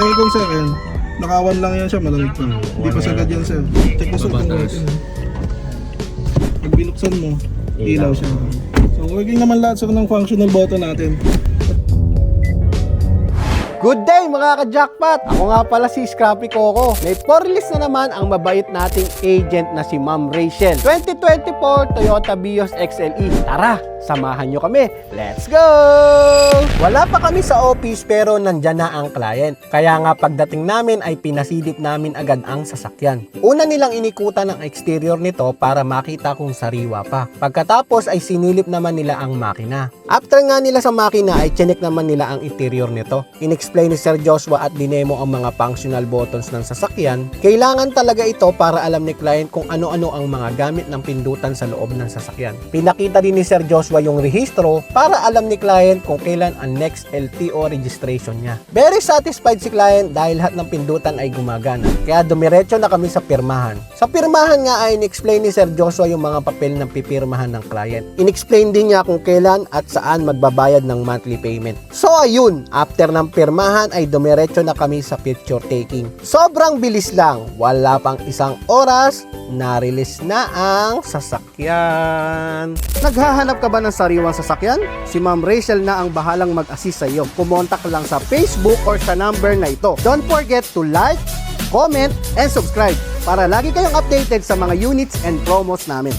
Eh kung sir, yan. Nakawan lang yan siya, malamig pa. Hindi pa sagad yan sir. Check mo sir kung working. Pag binuksan mo, ilaw siya. So working naman lahat sir ng functional button natin. Good day mga ka-jackpot! Ako nga pala si Scrappy Coco. May forlist na naman ang mabait nating agent na si Ma'am Rachel. 2024 Toyota Vios XLE. Tara, samahan nyo kami. Let's go! Wala pa kami sa office pero nandyan na ang client. Kaya nga pagdating namin ay pinasidip namin agad ang sasakyan. Una nilang inikutan ang exterior nito para makita kung sariwa pa. Pagkatapos ay sinilip naman nila ang makina. After nga nila sa makina ay chinek naman nila ang interior nito. In-explain ni Sir Joshua at dinemo ang mga functional buttons ng sasakyan. Kailangan talaga ito para alam ni client kung ano-ano ang mga gamit ng pindutan sa loob ng sasakyan. Pinakita din ni Sir Joshua yung rehistro para alam ni client kung kailan ang next LTO registration niya. Very satisfied si client dahil lahat ng pindutan ay gumagana. Kaya dumiretso na kami sa pirmahan. Sa pirmahan nga ay in-explain ni Sir Joshua yung mga papel ng pipirmahan ng client. In-explain din niya kung kailan at saan magbabayad ng monthly payment. So ayun, after ng pirmahan ay dumiretso na kami sa picture taking. Sobrang bilis lang, wala pang isang oras, na-release na ang sasakyan. Naghahanap ka ba ng sariwang sasakyan? Si Ma'am Rachel na ang bahalang mag-assist sa iyo. Pumontak lang sa Facebook or sa number na ito. Don't forget to like, comment, and subscribe para lagi kayong updated sa mga units and promos namin.